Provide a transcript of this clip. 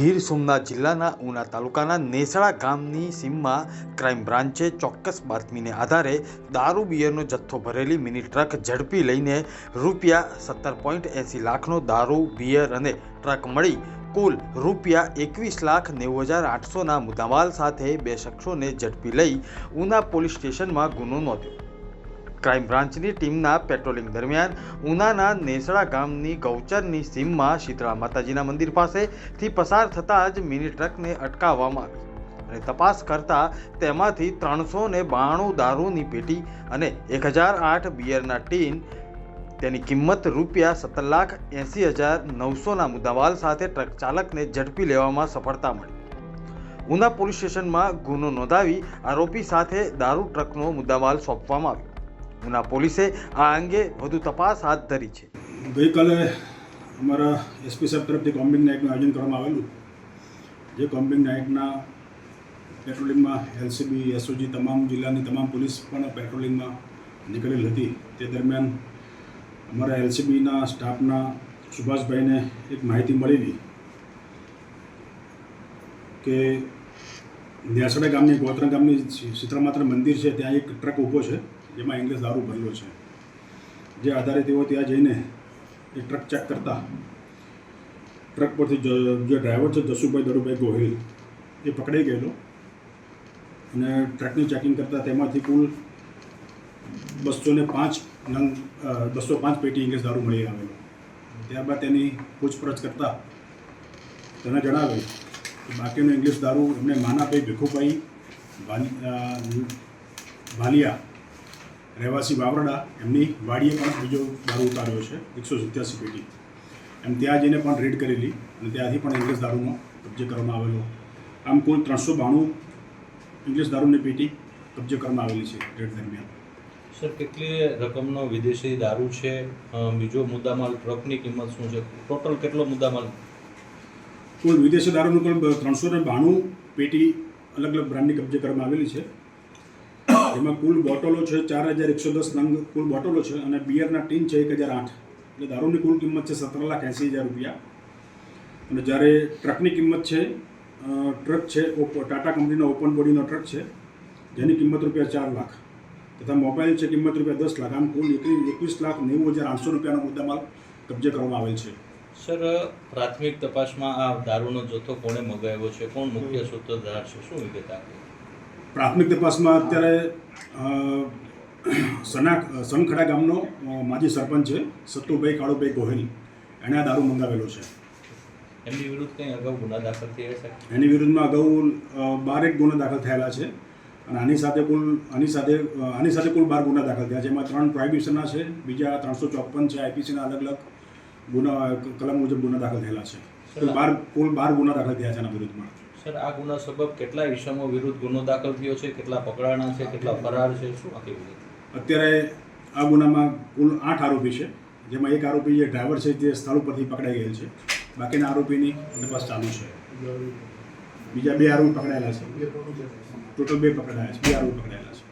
ગીર સોમનાથ જિલ્લાના ઉના તાલુકાના નેસડા ગામની સીમમાં ક્રાઇમ બ્રાન્ચે ચોક્કસ બાતમીને આધારે દારૂ બિયરનો જથ્થો ભરેલી મિની ટ્રક ઝડપી લઈને રૂપિયા સત્તર પોઈન્ટ એંસી લાખનો દારૂ, બિયર અને ટ્રક મળી. કુલ રૂપિયા એકવીસ લાખ નેવું હજાર આઠસોના મુદ્દામાલ સાથે બે શખ્સોને ઝડપી લઈ ઉના પોલીસ સ્ટેશનમાં ગુનો નોંધ્યો. ક્રાઇમ બ્રાન્ચની ટીમના પેટ્રોલિંગ દરમિયાન ઉનાના નેસડા ગામની ગૌચરની સીમમાં શીતળા માતાજીના મંદિર પાસેથી પસાર થતાં જ મિની ટ્રકને અટકાવવામાં આવી અને તપાસ કરતા તેમાંથી ત્રણસો ને બાણું દારૂની પેટી અને એક હજાર આઠ બિયરના ટીન, તેની કિંમત રૂપિયા સત્તર લાખ એંસી હજાર નવસોના મુદ્દામાલ સાથે ટ્રક ચાલકને ઝડપી લેવામાં સફળતા મળી. ઉના પોલીસ સ્ટેશનમાં ગુનો નોંધાવી આરોપી સાથે દારૂ ટ્રકનો મુદ્દામાલ સોંપવામાં આવ્યો. ઉના પોલીસે આ અંગે વધુ તપાસ હાથ ધરી છે. ગઈકાલે અમારા એસપી સાહેબ તરફથી કોમ્બિંગ નાઇટનું આયોજન કરવામાં આવેલું. જે કોમ્બિંગ નાઇટના પેટ્રોલિંગમાં એલસીબી, એસઓજી તમામ જિલ્લાની તમામ પોલીસ પણ પેટ્રોલિંગમાં નીકળેલ હતી. તે દરમિયાન અમારા એલસીબીના સ્ટાફના સુભાષભાઈને એક માહિતી મળેલી કે ન્યાસડા ગામની, ગોત્રા ગામની શીતળામાત્ર મંદિર છે, ત્યાં એક ટ્રક ઊભો છે. જેમાં ઇંગ્લિશ દારૂ ભરેલો છે. જે આધારે તેઓ ત્યાં જઈને એ ટ્રક ચેક કરતા. ટ્રક પરથી જે ડ્રાઈવર છે, જસુભાઈ દરુભાઈ ગોહિલ, એ પકડાઈ ગયેલો. અને ટ્રકની ચેકિંગ કરતાં તેમાંથી કુલ બસો ને પાંચ નંગ બસો પાંચ પેટી ઇંગ્લિશ દારૂ મળી આવેલો. ત્યારબાદ તેની પૂછપરછ કરતાં તેને જણાવે કે બાકીનો ઇંગ્લિશ દારૂ એમને માનાભાઈ ભીખુભાઈ ભાલી ભાલિયા રહેવાસી વાવરડા એમની વાડીએ પણ બીજો દારૂ ઉતાર્યો છે એકસો સિત્યાસી પેટી. એમ ત્યાં જઈને પણ રેડ કરેલી અને ત્યાંથી પણ ઇંગ્લિશ દારૂનો કબજે કરવામાં આવેલો. આમ કુલ ત્રણસો બાણું ઇંગ્લિશ દારૂની પેટી કબજે કરવામાં આવેલી છે રેડ દરમિયાન. સર કેટલી રકમનો વિદેશી દારૂ છે? બીજો મુદ્દામાલ ટ્રકની કિંમત શું છે? ટોટલ કેટલો મુદ્દામાલ? કુલ વિદેશી દારૂનું કુલ ત્રણસો ને બાણું પેટી અલગ અલગ બ્રાન્ડની કબજે કરવામાં આવેલી છે. એમાં કુલ બોટલો છે ચાર હજાર એકસો દસ નંગ કુલ બોટલો છે અને બિયરના ટીન છે એક હજાર આઠ. એટલે દારૂની કુલ કિંમત છે સત્તર લાખ એંસી હજાર રૂપિયા. અને જ્યારે ટ્રકની કિંમત છે ટ્રક છે ટાટા કંપનીનો ઓપન બોડીનો ટ્રક છે જેની કિંમત રૂપિયા ચાર લાખ. તથા મોબાઈલ છે કિંમત રૂપિયા દસ લાખ. આમ કુલ એકવીસ એકવીસ લાખ નેવું હજાર આઠસો રૂપિયાનો મુદ્દામાલ કબજે કરવામાં આવેલ છે. સર પ્રાથમિક તપાસમાં આ દારૂનો જથ્થો કોણે મગાવ્યો છે? કોણ મુખ્ય સૂત્રધાર છે? શું વિગત આપી? પ્રાથમિક તપાસમાં અત્યારે સના સનખડા ગામનો માજી સરપંચ છે સત્તુભાઈ કાળુભાઈ ગોહિલ. એણે આ દારૂ મંગાવેલો છે. એમની વિરુદ્ધ કંઈ અગાઉ ગુના દાખલ થયા છે? એની વિરુદ્ધમાં અગાઉ બારેક ગુના દાખલ થયેલા છે. અને આની સાથે કુલ આની સાથે આની સાથે કુલ બાર ગુના દાખલ થયા છે. એમાં ત્રણ પ્રોહિબિશનના છે બીજા ત્રણસો ચોપન છે આઈપીસીના અલગ અલગ ગુના કલમ મુજબ ગુના દાખલ થયેલા છે. કુલ બાર કુલ બાર ગુના દાખલ થયા છે એના વિરુદ્ધમાં. સર, આ ગુના સબબ કેટલા ઈસમો વિરુદ્ધ ગુનો દાખલ થયો છે? કેટલા પકડાણા છે? કેટલા ફરાર છે? શું આખી અત્યારે આ ગુનામાં કુલ આઠ આરોપી છે, જેમાં એક આરોપી જે ડ્રાઈવર છે તે સ્થળ ઉપરથી પકડાઈ ગયેલ છે. બાકીના આરોપીની તપાસ ચાલુ છે. બીજા બે આરોપી પકડાયેલા છે. ટોટલ બે પકડાયા છે. બે આરોપી પકડાયેલા છે.